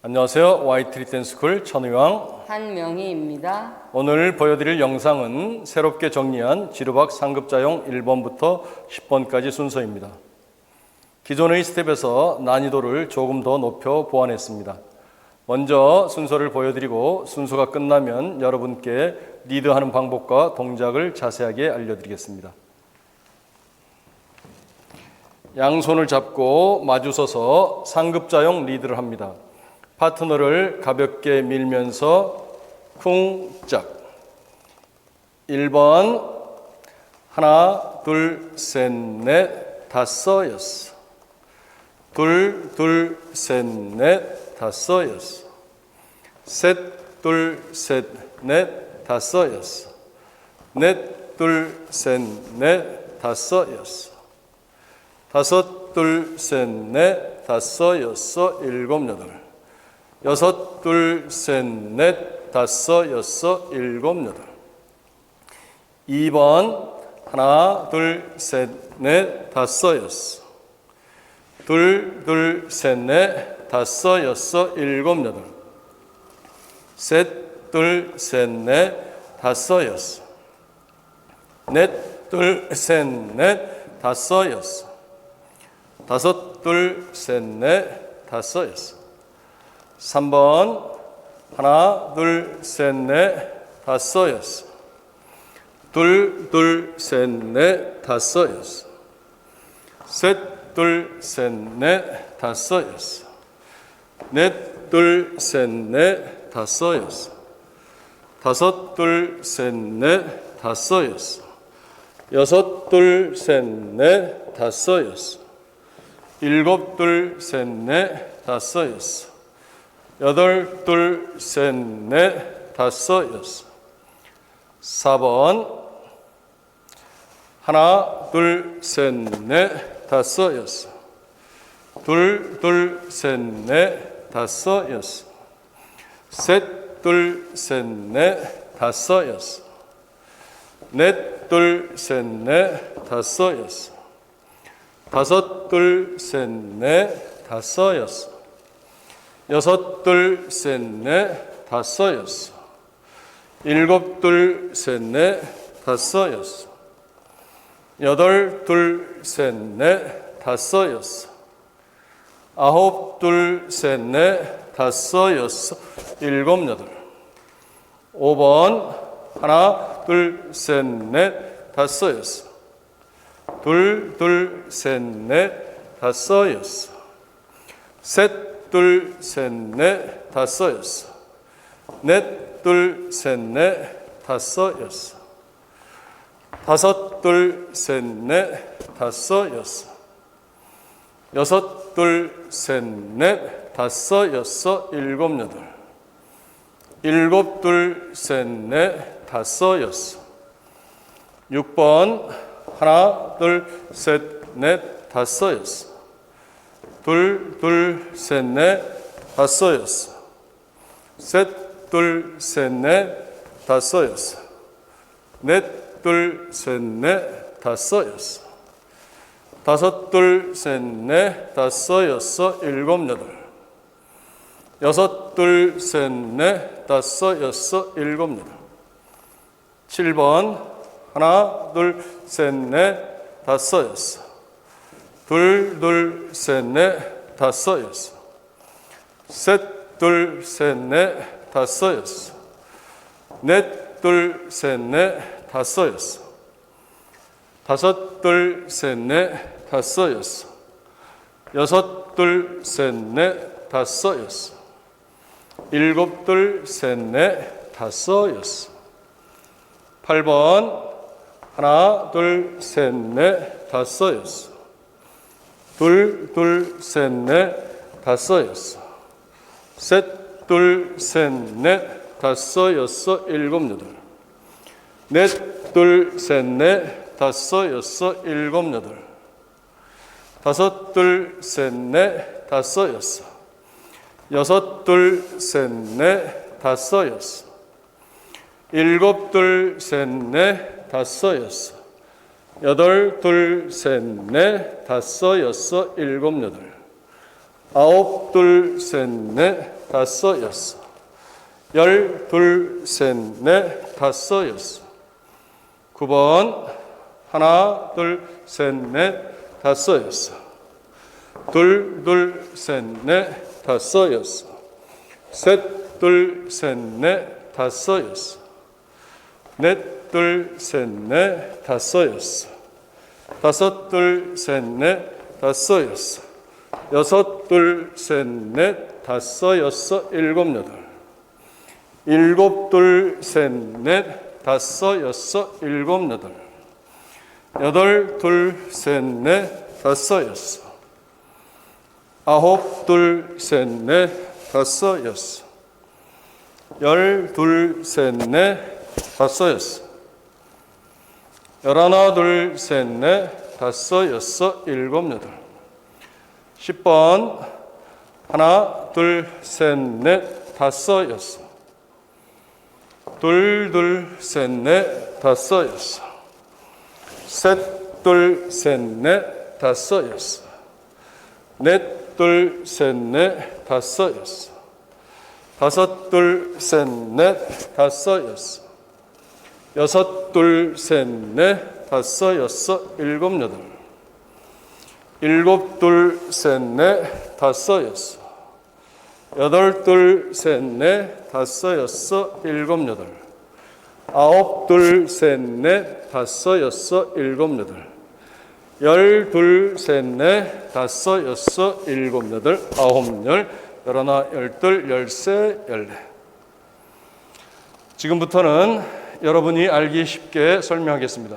안녕하세요. 와이트리 댄스쿨 천의왕. 한명희입니다. 오늘 보여드릴 영상은 새롭게 정리한 지루박 상급자용 1번부터 10번까지 순서입니다. 기존의 스텝에서 난이도를 조금 더 높여 보완했습니다. 먼저 순서를 보여드리고 순서가 끝나면 여러분께 리드하는 방법과 동작을 자세하게 알려드리겠습니다. 양손을 잡고 마주서서 상급자용 리드를 합니다. 파트너를 가볍게 밀면서 쿵짝. 1번 하나 둘 셋 넷 다섯 여섯 둘 둘 셋 넷 다섯 여섯 셋 둘 셋 넷 다섯 여섯 넷 둘 셋 넷 다섯 여섯 다섯 둘 셋 넷 다섯 여섯 일곱 여덟 여섯 둘 셋 넷 다섯 여섯 일곱 여덟. 2번 하나 둘 셋 넷 다섯 여섯. 둘 둘 셋 넷 다섯 여섯 일곱 여덟. 셋 둘 셋 넷 다섯 여섯. 넷 둘 셋 넷 다섯 여섯. 다섯 둘 셋 넷 다섯 여섯 3번. 하나 둘셋넷 다섯 여섯 둘둘셋넷 다섯 여섯 셋둘셋넷 다섯 여섯 넷둘셋넷 다섯 여섯 다섯 둘셋넷 다섯 여섯 여섯 둘셋넷 다섯 여섯 일곱 둘셋넷 다섯 여섯 여덟 둘 셋 넷 다섯 여섯. 4번. 하나 둘 셋 넷 다섯 여섯. 둘 둘 셋 넷 다섯 여섯. 셋 둘 셋 넷 다섯 여섯. 넷 둘 셋 넷 다섯 여섯. 다섯 둘 셋 넷 다섯 여섯 여섯 둘 셋 넷 다섯 여섯 일곱 둘 셋 넷 다섯 여섯 여덟 둘 셋 넷 다섯 여섯 아홉 둘 셋 넷 다섯 여섯 일곱 여덟. 5번 하나 둘 셋 넷 다섯 여섯 둘 둘 셋 넷 다섯 여섯 셋 둘 셋 넷 다섯 여섯 넷 둘 셋 넷 다섯 여섯 다섯 둘 셋 넷 다섯 여섯 여섯 둘 셋 넷 다섯 여섯 일곱 여덟. 일곱 둘 셋 넷 다섯 여섯 6번 하나 둘 셋 넷 다섯 여섯 둘 둘 셋 넷. 다섯 여섯 셋 둘 셋 넷. 다섯 여섯 넷 둘 셋 넷. 다섯 여섯 다섯 둘 셋 넷. 다섯 여섯 일곱 여덟. 여섯 둘 셋 넷. 다섯 여섯 일곱 여덟. 7번. 하나 둘 셋 넷. 다섯 여섯 둘 둘 셋 넷 다섯 여섯 셋 둘 셋 넷 다섯 여섯 넷 둘 셋 넷 다섯 여섯 다섯 둘 셋 넷 다섯 여섯 여섯 둘 셋 넷 다섯 여섯 일곱 둘 셋 넷 다섯 여섯 8번 하나 둘 셋 넷 다섯 여섯 둘 둘 셋 넷 다섯 여섯 셋 둘 셋 넷 다섯 여섯 일곱 여덟. 넷 둘 셋 넷 다섯 여섯 일곱 여덟. 다섯 둘 셋 넷 다섯 여섯 여섯 둘 셋 넷 다섯 여섯 일곱 둘 셋 넷 다섯 여섯 여덟 둘 셋 넷 다섯 여섯 일곱 여덟 아홉 둘 셋 넷 다섯, 여섯. 열, 둘, 셋, 넷, 다섯, 여섯. 9번. 하나, 둘, 셋, 넷, 다섯, 여섯. 둘, 둘, 셋, 넷, 다섯, 여섯. 셋, 둘, 셋, 넷, 다섯, 여섯. 넷, 둘, 셋, 넷, 다섯, 여섯. 다섯, 둘, 셋, 넷, 다섯, 여섯. 여섯, 둘, 셋, 넷, 다섯, 여섯, 일곱, 여덟. 일곱, 둘, 셋, 넷, 다섯, 여섯, 일곱, 여덟. 여덟, 둘, 셋, 넷, 다섯, 여섯. 아홉, 둘, 셋, 넷, 다섯, 여섯. 열, 둘, 셋, 넷, 다섯, 여섯. 열하나, 둘, 셋, 넷, 다섯, 여섯, 일곱, 여덟. 10번. 하나, 둘, 셋, 넷, 다섯, 여섯. 둘, 둘, 셋, 넷, 다섯, 여섯. 셋, 둘, 셋, 넷, 다섯, 여섯. 넷, 둘, 셋, 넷, 다섯, 여섯. 다섯, 둘, 셋, 넷, 다섯, 여섯. 여섯, 둘, 셋, 넷, 다섯, 여섯, 일곱, 여덟. 일곱, 둘, 셋, 넷, 다섯, 여섯. 여덟, 둘, 셋, 넷, 다섯, 여섯, 일곱, 여덟. 아홉, 둘, 셋, 넷, 다섯, 여섯, 일곱, 여덟. 열, 둘, 셋, 넷, 다섯, 여섯, 일곱, 여덟, 아홉, 열, 열하나, 열둘, 열세, 열네. 지금부터는 여러분이 알기 쉽게 설명하겠습니다.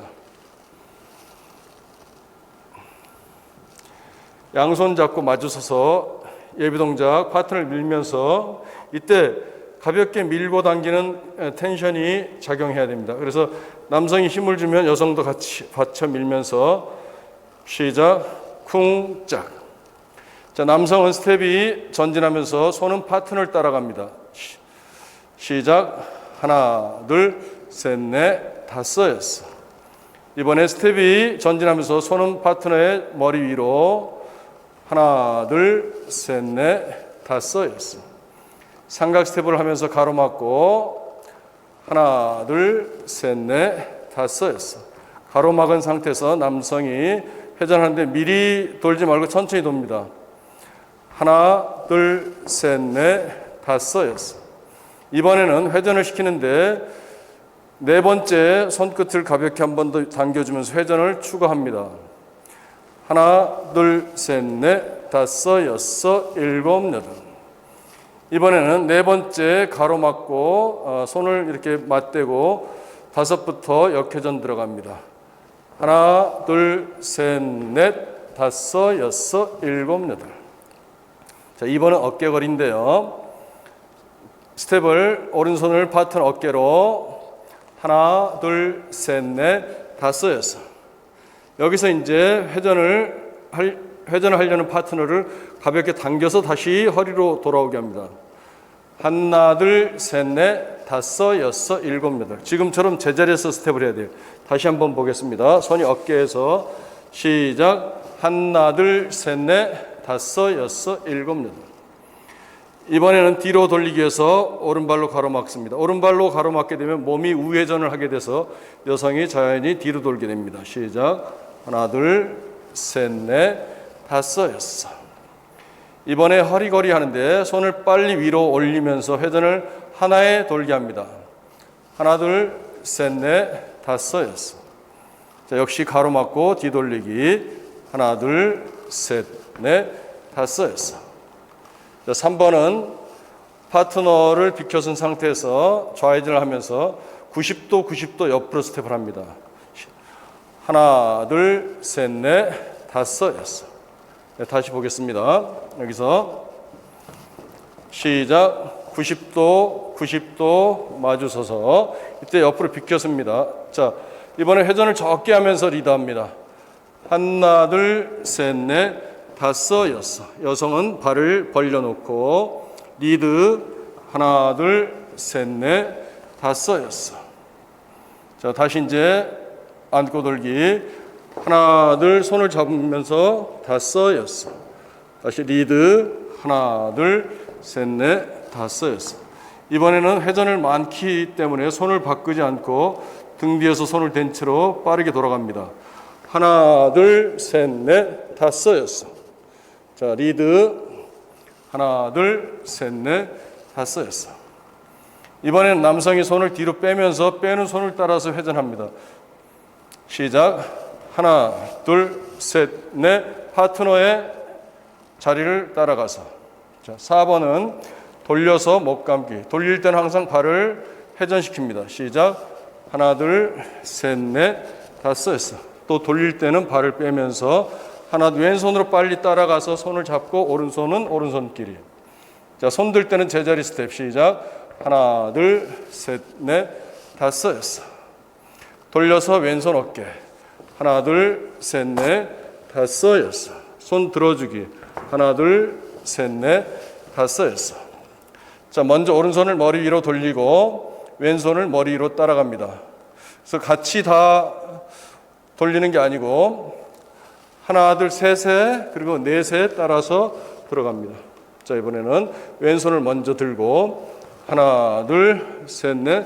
양손 잡고 마주서서 예비 동작 파트너를 밀면서 이때 가볍게 밀고 당기는 텐션이 작용해야 됩니다. 그래서 남성이 힘을 주면 여성도 같이 받쳐 밀면서 시작 쿵짝. 자 남성은 스텝이 전진하면서 손은 파트너를 따라갑니다. 시- 시작 하나 둘 셋 넷 다섯 여섯. 이번에 스텝이 전진하면서 손은 파트너의 머리 위로 하나, 둘, 셋, 넷, 다섯, 여섯. 삼각 스텝을 하면서 가로막고 하나, 둘, 셋, 넷, 다섯, 여섯. 가로막은 상태에서 남성이 회전하는데 미리 돌지 말고 천천히 돕니다. 하나, 둘, 셋, 넷, 다섯, 여섯. 이번에는 회전을 시키는데 네 번째 손끝을 가볍게 한 번 더 당겨주면서 회전을 추가합니다. 하나, 둘, 셋, 넷, 다섯, 여섯, 일곱, 여덟. 이번에는 네 번째 가로막고 어, 손을 이렇게 맞대고 다섯부터 역회전 들어갑니다. 하나, 둘, 셋, 넷, 다섯, 여섯, 일곱, 여덟. 자, 이번은 어깨거리인데요. 스텝을 오른손을 파트너 어깨로 하나, 둘, 셋, 넷, 다섯, 여섯. 여기서 이제 회전을 할, 회전을 하려는 파트너를 가볍게 당겨서 다시 허리로 돌아오게 합니다. 하나, 둘, 셋, 넷, 다섯, 여섯, 일곱, 여덟. 지금처럼 제자리에서 스텝을 해야 돼요. 다시 한번 보겠습니다. 손이 어깨에서 시작. 하나, 둘, 셋, 넷, 다섯, 여섯, 일곱, 여덟. 이번에는 뒤로 돌리기 위해서 오른발로 가로막습니다. 오른발로 가로막게 되면 몸이 우회전을 하게 돼서 여성이 자연히 뒤로 돌게 됩니다. 시작. 하나, 둘, 셋, 넷, 다섯, 여섯. 이번에 허리거리 하는데 손을 빨리 위로 올리면서 회전을 하나에 돌게 합니다. 하나, 둘, 셋, 넷, 다섯, 여섯. 자, 역시 가로막고 뒤돌리기. 하나, 둘, 셋, 넷, 다섯, 여섯. 자, 3번은 파트너를 비켜선 상태에서 좌회전을 하면서 90도, 90도 옆으로 스텝을 합니다. 하나, 둘, 셋, 넷, 다섯, 여섯. 네, 다시 보겠습니다. 여기서 시작. 90도, 90도 마주 서서 이때 옆으로 비켜섭니다. 자, 이번에 회전을 적게 하면서 리드합니다. 하나, 둘, 셋, 넷, 여섯. 여성은 발을 벌려놓고 리드 하나, 둘, 셋, 넷, 다섯, 여섯. 자, 다시 이제 안고 돌기 하나, 둘, 손을 잡으면서 여섯. 다시 리드 하나, 둘, 셋, 넷, 다섯였어. 이번에는 회전을 많기 때문에 손을 바꾸지 않고 등 뒤에서 손을 댄 채로 빠르게 돌아갑니다. 하나, 둘, 셋, 넷, 다섯였어. 자, 리드. 하나, 둘, 셋, 넷, 다섯였어. 이번에는 남성이 손을 뒤로 빼면서 빼는 손을 따라서 회전합니다. 시작. 하나, 둘, 셋, 넷. 파트너의 자리를 따라가서. 자, 4번은 돌려서 목 감기. 돌릴 때는 항상 발을 회전시킵니다. 시작. 하나, 둘, 셋, 넷, 다섯, 여섯. 또 돌릴 때는 발을 빼면서 하나, 왼손으로 빨리 따라가서 손을 잡고 오른손은 오른손끼리. 자, 손 들 때는 제자리 스텝. 시작. 하나, 둘, 셋, 넷, 다섯, 여섯. 돌려서 왼손 어깨. 하나, 둘, 셋, 넷, 다섯, 여섯. 손 들어주기. 하나, 둘, 셋, 넷, 다섯, 여섯. 자, 먼저 오른손을 머리 위로 돌리고 왼손을 머리 위로 따라갑니다. 그래서 같이 다 돌리는 게 아니고 하나, 둘, 셋에 그리고 넷에 따라서 들어갑니다. 자, 이번에는 왼손을 먼저 들고 하나, 둘, 셋, 넷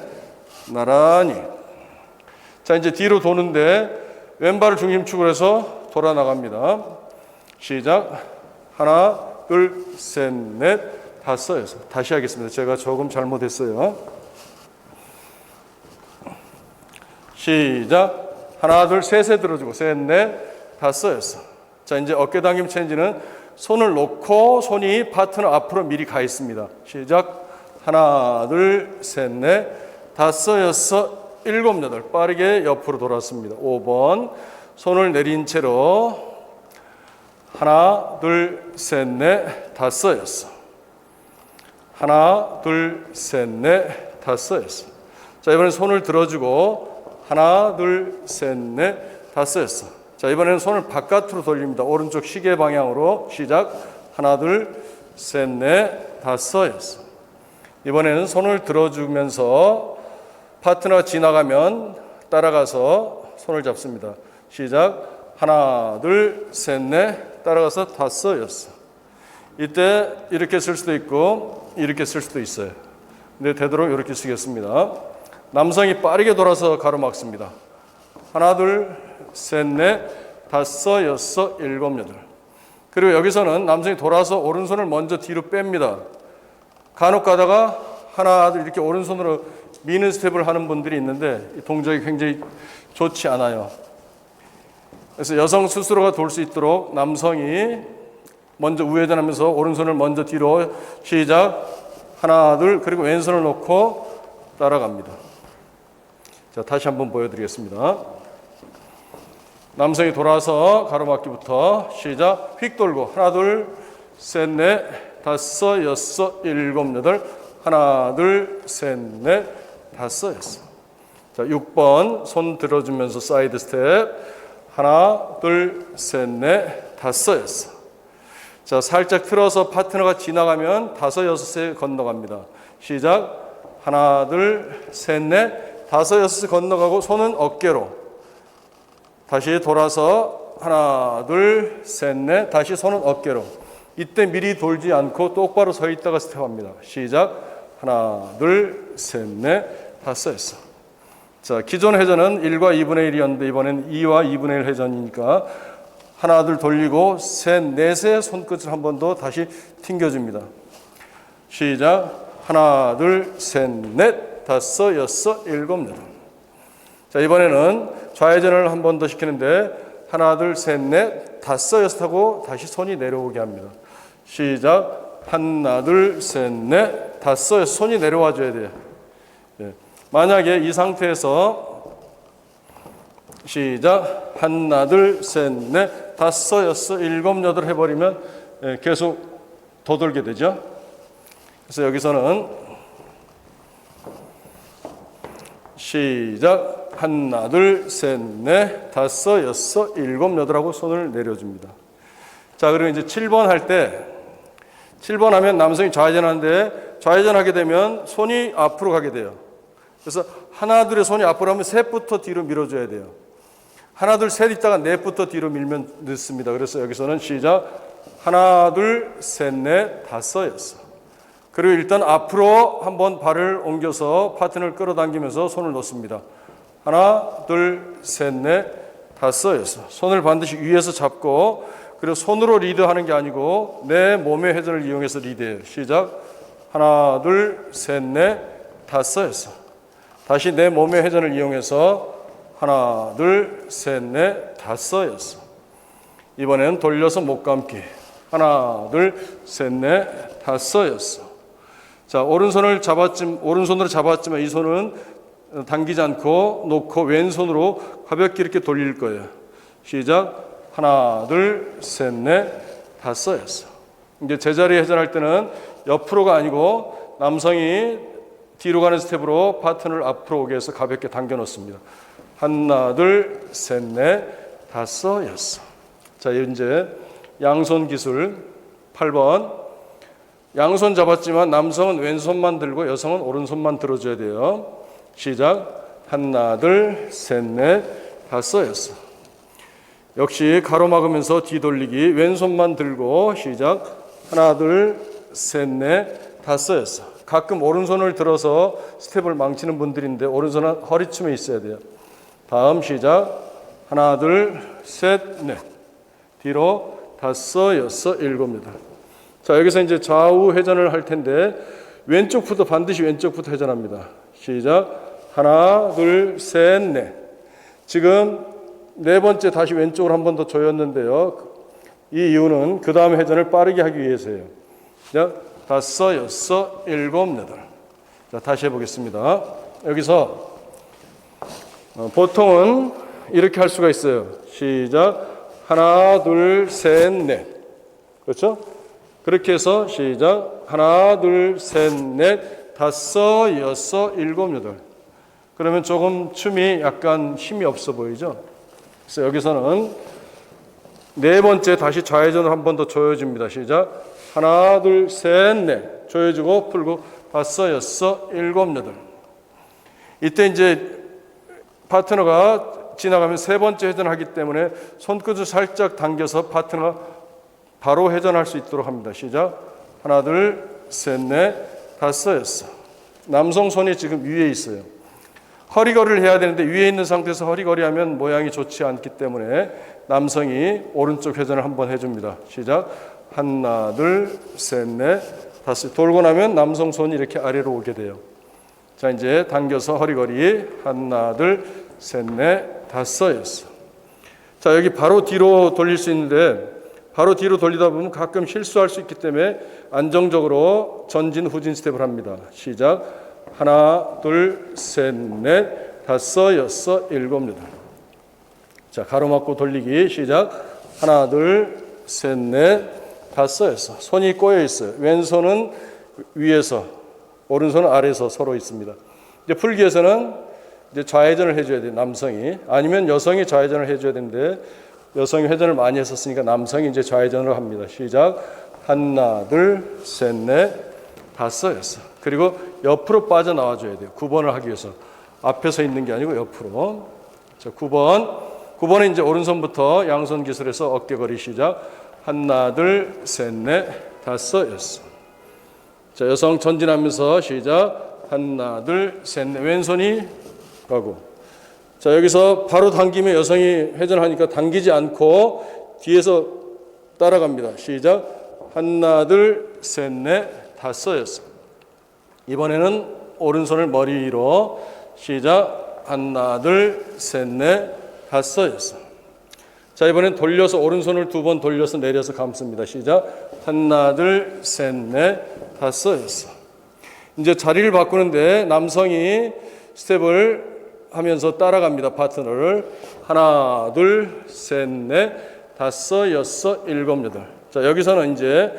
나란히. 자, 이제 뒤로 도는데 왼발을 중심축으로 해서 돌아 나갑니다. 시작. 하나, 둘, 셋, 넷, 다섯, 여섯. 다시 하겠습니다. 제가 조금 잘못했어요. 시작. 하나, 둘, 셋에 들어주고, 셋, 넷, 다섯, 여섯. 자, 이제 어깨 당김 체인지는 손을 놓고 손이 파트너 앞으로 미리 가 있습니다. 시작. 하나, 둘, 셋, 넷, 다섯, 여섯, 일곱, 여덟. 빠르게 옆으로 돌았습니다. 5번. 손을 내린 채로 하나, 둘, 셋, 넷, 다섯, 여섯. 하나, 둘, 셋, 넷, 다섯, 여섯. 자, 이번엔 손을 들어주고 하나, 둘, 셋, 넷, 다섯, 여섯. 자, 이번에는 손을 바깥으로 돌립니다. 오른쪽 시계 방향으로 시작. 하나, 둘, 셋, 넷, 다섯, 여섯. 이번에는 손을 들어주면서 파트너가 지나가면 따라가서 손을 잡습니다. 시작. 하나, 둘, 셋, 넷, 따라가서 다섯, 여섯. 이때 이렇게 쓸 수도 있고 이렇게 쓸 수도 있어요. 근데 되도록 이렇게 쓰겠습니다. 남성이 빠르게 돌아서 가로막습니다. 하나, 둘, 셋, 넷, 다섯, 여섯, 일곱, 여덟. 그리고 여기서는 남성이 돌아서 오른손을 먼저 뒤로 뺍니다. 간혹 가다가 하나, 둘 이렇게 오른손으로 미는 스텝을 하는 분들이 있는데 이 동작이 굉장히 좋지 않아요. 그래서 여성 스스로가 돌 수 있도록 남성이 먼저 우회전하면서 오른손을 먼저 뒤로 시작 하나 둘 그리고 왼손을 놓고 따라갑니다. 자 다시 한번 보여드리겠습니다. 남성이 돌아서 가로막기부터 시작 휙 돌고 하나 둘 셋 넷 다섯 여섯 일곱 여덟 하나 둘 셋 넷 다섯 여섯 자 6번 손 들어주면서 사이드 스텝 하나 둘 셋 넷 다섯 여섯 자, 살짝 틀어서 파트너가 지나가면 다섯 여섯에 건너갑니다. 시작. 하나, 둘, 셋, 넷, 다섯 여섯에 건너가고 손은 어깨로. 다시 돌아서 하나, 둘, 셋, 넷, 다시 손은 어깨로. 이때 미리 돌지 않고 똑바로 서 있다가 스텝합니다. 시작. 하나, 둘, 셋, 넷, 다섯 여섯. 자, 기존 회전은 1과 2분의 1이었는데 이번엔 2와 2분의 1 회전이니까 하나 둘 돌리고 셋 넷의 손끝을 한 번 더 다시 튕겨줍니다. 시작 하나 둘 셋 넷 다섯 여섯 일곱 여덟 자 이번에는 좌회전을 한 번 더 시키는데 하나 둘 셋 넷 다섯 여섯 하고 다시 손이 내려오게 합니다. 시작 하나 둘 셋 넷 다섯 여섯 손이 내려와 줘야 돼요. 예. 만약에 이 상태에서 시작 하나 둘 셋 넷 다섯, 여섯, 일곱, 여덟 해버리면 예, 계속 더 돌게 되죠. 그래서 여기서는 시작 하나, 둘, 셋, 넷, 다섯, 여섯, 일곱, 여덟 하고 손을 내려줍니다. 자, 그리고 이제 7번 할 때 7번 하면 남성이 좌회전하는데 좌회전하게 되면 손이 앞으로 가게 돼요. 그래서 하나, 둘의 손이 앞으로 하면 셋부터 뒤로 밀어줘야 돼요. 하나 둘 셋 있다가 넷부터 뒤로 밀면 늦습니다. 그래서 여기서는 시작 하나 둘 셋 넷 다섯 여섯 그리고 일단 앞으로 한번 발을 옮겨서 파트너를 끌어당기면서 손을 놓습니다. 하나, 둘, 셋, 넷, 다섯, 여섯. 손을 반드시 위에서 잡고 그리고 손으로 리드하는 게 아니고 내 몸의 회전을 이용해서 리드해요. 시작. 하나, 둘, 셋, 넷, 다섯, 여섯. 다시 내 몸의 회전을 이용해서 하나, 둘, 셋, 넷, 다섯, 여섯. 이번에는 돌려서 목 감기. 하나, 둘, 셋, 넷, 다섯, 여섯. 자, 오른손을 잡았지, 오른손으로 잡았지만 이 손은 당기지 않고 놓고 왼손으로 가볍게 이렇게 돌릴 거예요. 시작. 하나, 둘, 셋, 넷, 다섯, 여섯. 이제 제자리 회전할 때는 옆으로가 아니고 남성이 뒤로 가는 스텝으로 파트너를 앞으로 오게 해서 가볍게 당겨 놓습니다. 하나, 둘, 셋, 넷, 다섯, 여섯. 자, 이제 양손 기술 8번. 양손 잡았지만 남성은 왼손만 들고 여성은 오른손만 들어줘야 돼요. 시작. 하나, 둘, 셋, 넷, 다섯, 여섯. 역시 가로막으면서 뒤돌리기. 왼손만 들고 시작. 하나, 둘, 셋, 넷, 다섯, 여섯. 가끔 오른손을 들어서 스텝을 망치는 분들인데 오른손은 허리춤에 있어야 돼요. 다음 시작. 하나, 둘, 셋, 넷. 뒤로 다섯, 여섯, 일곱입니다. 자, 여기서 이제 좌우 회전을 할 텐데 왼쪽부터 반드시 왼쪽부터 회전합니다. 시작. 하나, 둘, 셋, 넷. 지금 네 번째 다시 왼쪽으로 한 번 더 조였는데요. 이 이유는 그 다음 회전을 빠르게 하기 위해서예요. 자, 다섯, 여섯, 일곱, 여덟. 자, 다시 해보겠습니다. 여기서 어, 보통은 이렇게 할 수가 있어요. 시작. 하나, 둘, 셋, 넷. 그렇죠? 그렇게 해서 시작. 하나, 둘, 셋, 넷, 다섯, 여섯, 일곱, 여덟. 그러면 조금 춤이 약간 힘이 없어 보이죠? 그래서 여기서는 네 번째 다시 좌회전을 한 번 더 조여줍니다. 시작. 하나, 둘, 셋, 넷. 조여주고 풀고 다섯, 여섯, 일곱, 여덟. 이때 이제 파트너가 지나가면 세 번째 회전하기 때문에 손끝을 살짝 당겨서 파트너가 바로 회전할 수 있도록 합니다. 시작. 하나, 둘, 셋, 넷, 다섯, 여섯. 남성 손이 지금 위에 있어요. 허리거리를 해야 되는데 위에 있는 상태에서 허리거리 하면 모양이 좋지 않기 때문에 남성이 오른쪽 회전을 한번 해줍니다. 시작. 하나, 둘, 셋, 넷, 다섯. 돌고 나면 남성 손이 이렇게 아래로 오게 돼요. 자, 이제 당겨서 허리거리. 하나, 둘, 셋, 넷, 다섯. 자, 여기 바로 뒤로 돌릴 수 있는데 바로 뒤로 돌리다 보면 가끔 실수할 수 있기 때문에 안정적으로 전진 후진 스텝을 합니다. 시작. 하나, 둘, 셋, 넷, 다섯, 여섯, 일곱, 여덟. 자, 가로막고 돌리기 시작. 하나, 둘, 셋, 넷, 다섯, 여섯. 손이 꼬여 있어요. 왼손은 위에서, 오른손은 아래에서 서로 있습니다. 이제 풀기에서는 이제 좌회전을 해줘야 돼요. 남성이 아니면 여성이 좌회전을 해줘야 되는데 여성이 회전을 많이 했었으니까 남성이 이제 좌회전을 합니다. 시작. 하나, 둘, 셋, 넷, 다섯, 여섯. 그리고 옆으로 빠져나와 줘야 돼요. 9번을 하기 위해서. 앞에서 있는 게 아니고 옆으로. 자, 9번. 9번은 이제 오른손부터 양손 기술에서 어깨거리 시작. 하나, 둘, 셋, 넷, 다섯, 여섯. 자, 여성 전진하면서 시작. 하나, 둘, 셋, 넷. 왼손이 가고. 자, 여기서 바로 당기면 여성이 회전하니까 당기지 않고 뒤에서 따라갑니다. 시작. 하나, 둘, 셋, 넷, 다섯, 여섯. 이번에는 오른손을 머리 위로 시작. 하나, 둘, 셋, 넷, 다섯, 여섯. 자, 이번엔 돌려서 오른손을 두 번 돌려서 내려서 감습니다. 시작. 하나, 둘, 셋, 넷, 다섯, 여섯. 이제 자리를 바꾸는데 남성이 스텝을 하면서 따라갑니다. 파트너를 하나, 둘, 셋, 넷, 다섯, 여섯, 일곱, 여덟. 자, 여기서는 이제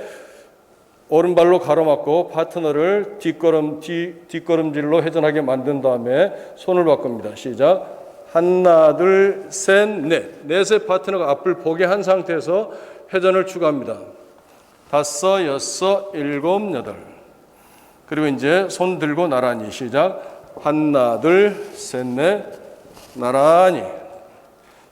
오른발로 가로막고 파트너를 뒷걸음 뒤 뒷걸음질로 회전하게 만든 다음에 손을 바꿉니다. 시작. 하나, 둘, 셋, 넷. 넷의 파트너가 앞을 보게 한 상태에서 회전을 추가합니다. 다섯, 여섯, 일곱, 여덟. 그리고 이제 손 들고 나란히 시작. 하나, 둘, 셋, 넷, 나란히.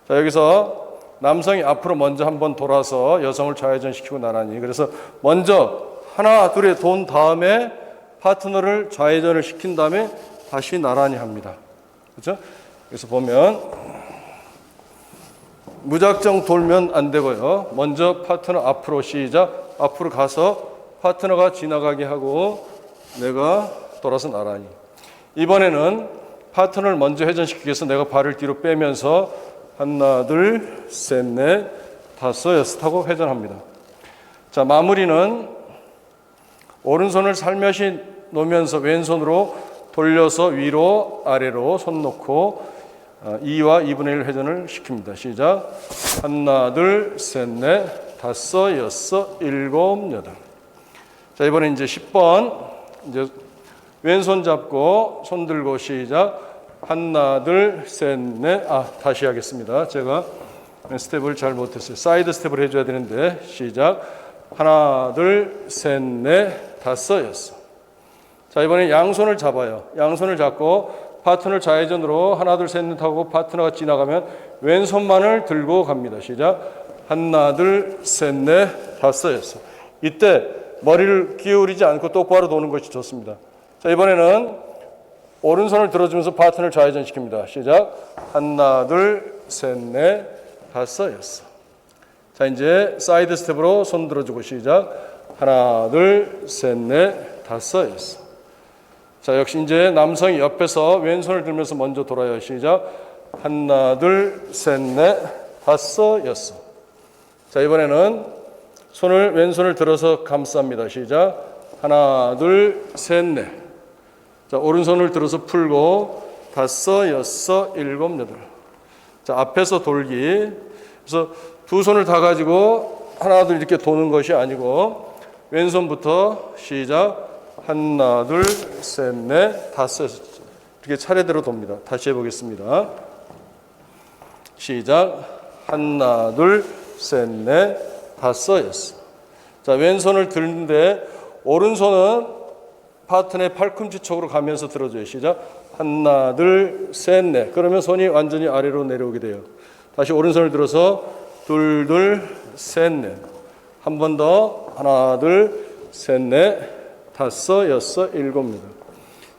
자, 여기서 남성이 앞으로 먼저 한번 돌아서 여성을 좌회전시키고 나란히. 그래서 먼저 하나, 둘에 돈 다음에 파트너를 좌회전을 시킨 다음에 다시 나란히 합니다. 그렇죠? 그래서 보면 무작정 돌면 안 되고요. 먼저 파트너 앞으로 시작. 앞으로 가서 파트너가 지나가게 하고 내가 돌아서 나란히. 이번에는 파트너를 먼저 회전시키기 위해서 내가 발을 뒤로 빼면서 하나, 둘, 셋, 넷, 다섯, 여섯 하고 회전합니다. 자, 마무리는 오른손을 살며시 놓으면서 왼손으로 돌려서 위로 아래로 손 놓고 2와 2분의 1 회전을 시킵니다. 시작. 하나, 둘, 셋, 넷, 다섯, 여섯, 일곱, 여덟. 자, 이번에 이제 10번. 이제 왼손 잡고 손 들고 시작. 하나, 둘, 셋, 넷. 아, 다시 하겠습니다. 제가 스텝을 잘 못했어요. 사이드 스텝을 해줘야 되는데 시작. 하나, 둘, 셋, 넷, 다섯, 여섯. 자, 이번에 양손을 잡아요. 양손을 잡고 파트너 좌회전으로 하나, 둘, 셋, 넷 하고 파트너가 지나가면 왼손만을 들고 갑니다. 시작. 하나, 둘, 셋, 넷, 다섯, 여섯. 이때 머리를 기울이지 않고 똑바로 도는 것이 좋습니다. 자, 이번에는 오른손을 들어주면서 파트너를 좌회전시킵니다. 시작. 하나, 둘, 셋, 넷, 다섯, 여섯. 자, 이제 사이드 스텝으로 손 들어주고 시작. 하나, 둘, 셋, 넷, 다섯, 여섯. 자, 역시 이제 남성이 옆에서 왼손을 들면서 먼저 돌아요. 시작. 하나, 둘, 셋, 넷, 다섯, 여섯. 자, 이번에는 손을 왼손을 들어서 감쌉니다. 시작. 하나, 둘, 셋, 넷. 자, 오른손을 들어서 풀고 다섯, 여섯, 일곱, 여덟. 자, 앞에서 돌기. 그래서 두 손을 다 가지고 하나, 둘 이렇게 도는 것이 아니고 왼손부터 시작. 하나, 둘, 셋, 넷, 다섯. 이렇게 차례대로 돕니다. 다시 해보겠습니다. 시작. 하나, 둘, 셋, 넷, 다섯. 자, 왼손을 드는데 오른손은 파트너의 팔꿈치 쪽으로 가면서 들어줘요. 시작. 하나, 둘, 셋, 넷. 그러면 손이 완전히 아래로 내려오게 돼요. 다시 오른손을 들어서 둘, 둘, 셋, 넷. 한 번 더. 하나, 둘, 셋, 넷, 다섯, 여섯, 일곱입니다.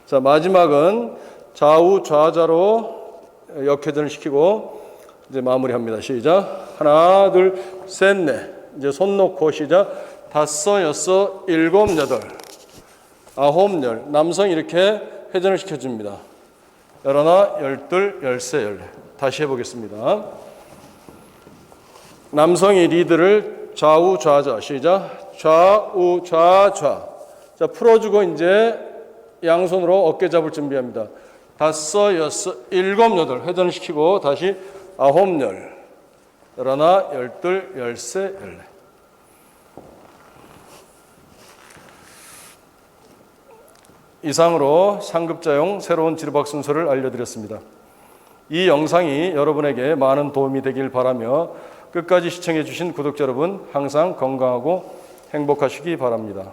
자, 마지막은 좌우 좌자로 역회전을 시키고 이제 마무리합니다. 시작. 하나, 둘, 셋, 넷. 이제 손 놓고 시작. 다섯, 여섯, 일곱, 여덟, 아홉, 열. 남성 이렇게 회전을 시켜줍니다. 열하나, 열둘, 열세, 열네. 다시 해보겠습니다. 남성이 리드를 좌우 좌자 시작. 좌우 좌좌. 자 풀어주고 이제 양손으로 어깨 잡을 준비합니다. 다섯, 여섯, 일곱, 여덟 회전을 시키고 다시 아홉, 열, 열하나, 열둘, 열세, 열네. 이상으로 상급자용 새로운 지르박 순서를 알려드렸습니다. 이 영상이 여러분에게 많은 도움이 되길 바라며 끝까지 시청해 주신 구독자 여러분 항상 건강하고 행복하시기 바랍니다.